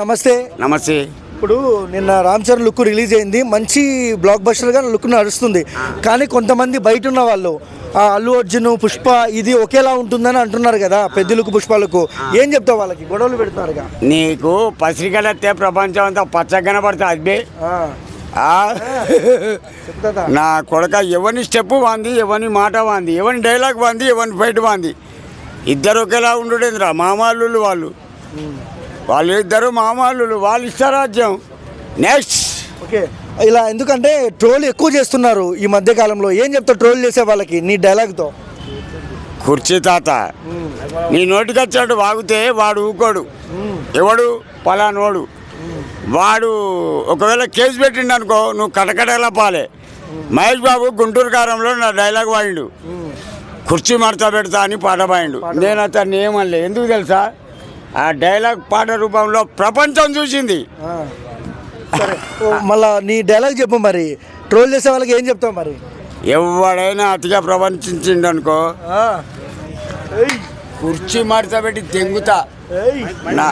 నమస్తే. నమస్తే. ఇప్పుడు నిన్న రామ్ చరణ్ లుక్ రిలీజ్ అయింది. మంచి బ్లాక్ బస్టర్గా లుక్ నడుస్తుంది. కానీ కొంతమంది బయట ఉన్న వాళ్ళు ఆ అల్లు అర్జున్ పుష్ప ఇది ఒకేలా ఉంటుందని అంటున్నారు కదా పెద్ద లుక్ పుష్పాలకు. ఏం చెప్తావు వాళ్ళకి? గొడవలు పెడుతున్నారుగా నీకు పత్రికలెత్తే ప్రపంచం అంతా పచ్చగా పడుతుంది అది నా కొడక ఎవని స్టెప్ వాంది ఎవని మాట వాంది ఎవని డైలాగ్ వాంది ఎవని ఫైట్ వాంది. ఇద్దరు ఒకేలా ఉండుడేంద్రా మామాళ్ళు వాళ్ళు. వాళ్ళు ఇద్దరు మామాళ్ళు వాళ్ళు ఇష్టారాజ్యం. Next okay. ఇలా ఎందుకంటే ట్రోల్ ఎక్కువ చేస్తున్నారు ఈ మధ్య కాలంలో. ఏం చెప్తావు ట్రోల్ చేసే వాళ్ళకి నీ డైలాగ్తో? కుర్చీ తాత. నీ నోటికి వచ్చాడు వాగితే వాడు ఊకోడు. ఎవడు? పలానోడు. వాడు ఒకవేళ కేసు పెట్టిండు అనుకో నువ్వు కటకటలా పాలే. మహేష్ బాబు గుంటూరు కారంలో నా డైలాగ్ వాడిండు కుర్చీ మడత పెడతా అని పాట పాడిండు నేను అతన్ని ఏమనలే. ఎందుకు తెలుసా? ఆ డైలాగ్ పాట రూపంలో ప్రపంచం చూసింది. సరే మళ్ళా నీ డైలాగ్ చెప్పు మరి. ట్రోల్ చేసే వాళ్ళకి ఏం చెప్తావు మరి? ఎవడైనా అతిగా ప్రపంచించిండు అనుకో కుర్చీ మడత పెట్టి తెంగుతా. నా